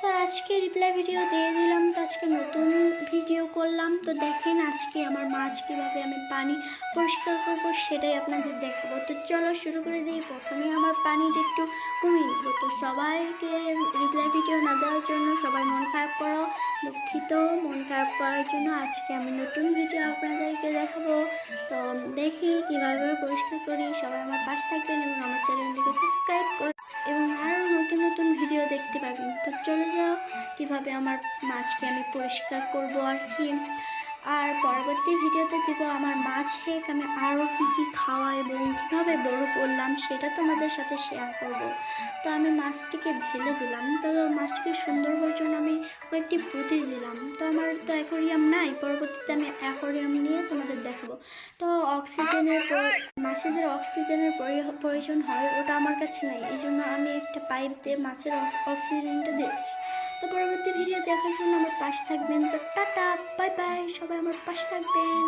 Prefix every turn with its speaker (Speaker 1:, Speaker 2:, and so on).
Speaker 1: তো আজকে reply video দিয়ে দিলাম, তো আজকে নতুন ভিডিও করলাম। তো দেখেন আজকে আমার মাছ কীভাবে আমি পানি পরিষ্কার করব সেটাই আপনাদের দেখাবো। তো চলো শুরু করে দিই। প্রথমে আমার পানিটা একটু কমিয়ে নেব। তো সবাইকে রিপ্লাই ভিডিও না দেওয়ার জন্য সবাই মন খারাপ করো, দুঃখিত। মন খারাপ করার জন্য আজকে আমি নতুন ভিডিও আপনাদেরকে দেখাবো। তো দেখি কীভাবে পরিষ্কার করি। সবাই আমার পাশে থাকবেন এবং আমার চ্যানেলটিকে সাবস্ক্রাইব কর চলে যাও। কীভাবে আমার মাছকে আমি পরিষ্কার করব আর কি? আর পরবর্তী ভিডিওতে দেবো আমার মাছ হেক, আমি আরও কী কী খাওয়া এবং কীভাবে বড় করলাম সেটা তোমাদের সাথে শেয়ার করব। তো আমি মাছটিকে ঢেলে দিলাম। তো মাছটিকে সুন্দর হওয়ার জন্য আমি কয়েকটি পুঁতি দিলাম। তো আমার তো অ্যাকোরিয়াম নাই, পরবর্তীতে আমি অ্যাকোরিয়াম নিয়ে তোমাদের দেখাবো। তো অক্সিজেনের মাছেদের অক্সিজেনের প্রয়োজন হয় ওটা আমার কাছে নাই। এই জন্য আমি একটা পাইপ দিয়ে মাছের অক্সিজেনটা দিচ্ছি তো পরবর্তী ভিডিও দেখার জন্য আমার পাশে থাকবেন। তো টাটা বাই বাই সবাই আমার পাশে থাকবেন।